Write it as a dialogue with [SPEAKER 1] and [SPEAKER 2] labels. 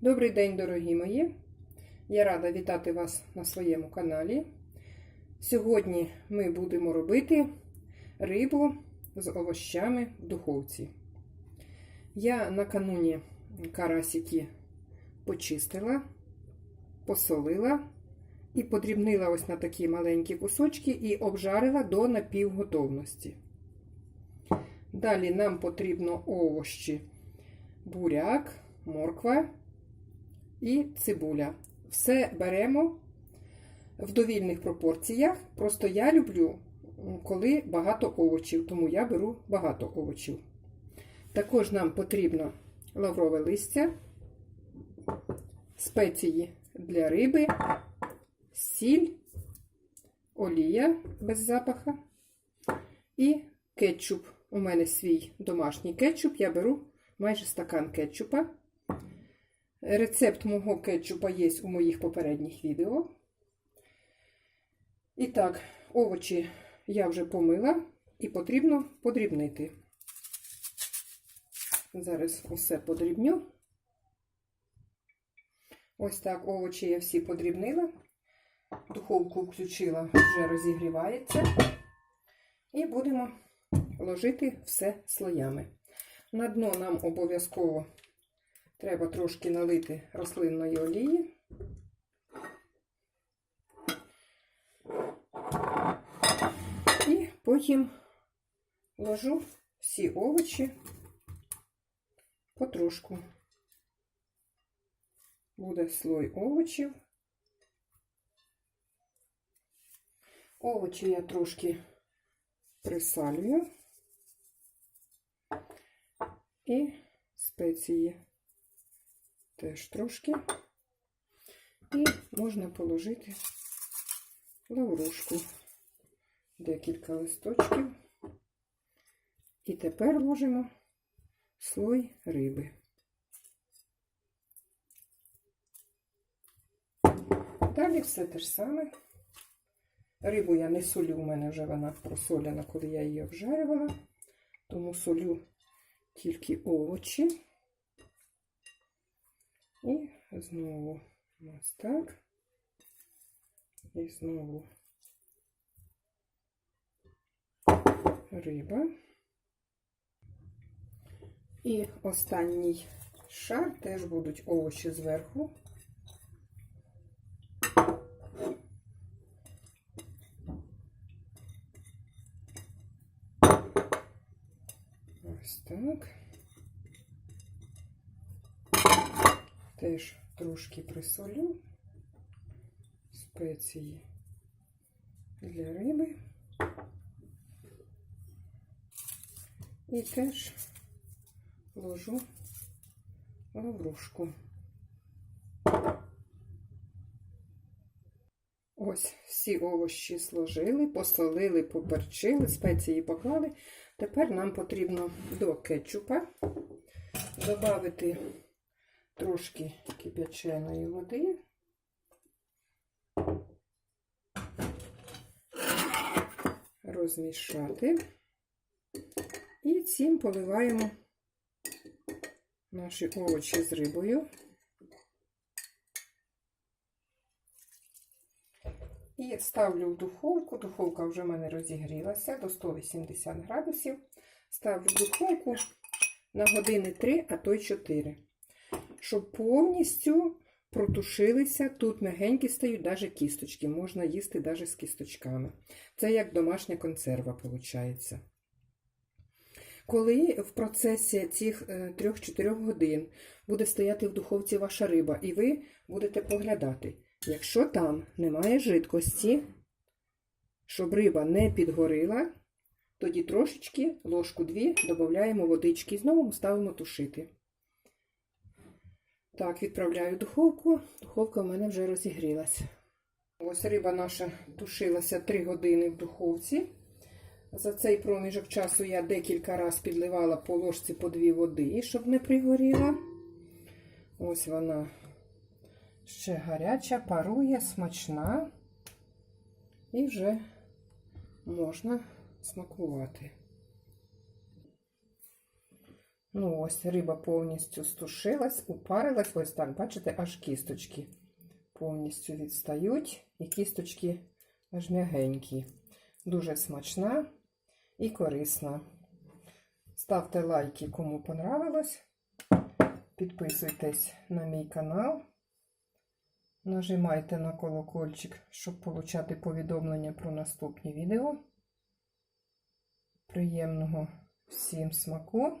[SPEAKER 1] Добрий день, дорогі мої! Я рада вітати вас на своєму каналі. Сьогодні ми будемо робити рибу з овощами в духовці. Я накануні карасики почистила, посолила і подрібнила ось на такі маленькі кусочки і обжарила до напівготовності. Далі нам потрібно овощі, буряк, морква і цибуля. Все беремо в довільних пропорціях. Просто я люблю, коли багато овочів, тому я беру багато овочів. Також нам потрібно лаврове листя, спеції для риби, сіль, олія без запаха і кетчуп. У мене свій домашній кетчуп. Я беру майже стакан кетчупа. Рецепт мого кетчупа є у моїх попередніх відео. І так, овочі я вже помила і потрібно подрібнити. Зараз усе подрібню. Ось так овочі я всі подрібнила. Духовку включила, вже розігрівається. І будемо ложити все слоями. На дно нам обов'язково треба трошки налити рослинної олії. І потім ложу всі овочі потрошку. Буде слой овочів. Овочі я трошки присалюю і спеції теж трошки. І можна положити лаврушку, декілька листочків. І тепер ложимо слой риби. Далі все те ж саме. Рибу я не солю, у мене вже вона просоляна, коли я її обжарювала, тому солю тільки овочі. І знову ось так. І знову риба. І останній шар теж будуть овочі зверху. Ось так. Теж трошки присолю спеції для риби. І теж ложу лаврушку. Ось всі овощі сложили, посолили, поперчили, спеції поклали. Тепер нам потрібно до кетчупа додати трошки кип'яченої води. Розмішати. І цим поливаємо наші овочі з рибою. І ставлю в духовку. Духовка вже в мене розігрілася до 180 градусів. Ставлю в духовку на години 3, а то й 4. Щоб повністю протушилися, тут мягенькі стають навіть кісточки. Можна їсти навіть з кісточками. Це як домашня консерва, виходить. Коли в процесі цих 3-4 годин буде стояти в духовці ваша риба, і ви будете поглядати, якщо там немає жидкості, щоб риба не підгорила, тоді трошечки, ложку дві, додаємо водички і знову ставимо тушити. Так, відправляю духовку. Духовка в мене вже розігрілася. Ось риба наша тушилася 3 години в духовці. За цей проміжок часу я декілька разів підливала по ложці по дві води, щоб не пригоріла. Ось вона ще гаряча, парує, смачна. І вже можна смакувати. Ну, ось риба повністю стушилась, упарилась. Ось так, бачите, аж кісточки повністю відстають, і кісточки аж м'ягенькі. Дуже смачна і корисна. Ставте лайки, кому понравилось. Підписуйтесь на мій канал. Нажимайте на колокольчик, щоб получати повідомлення про наступні відео. Приємного всім смаку!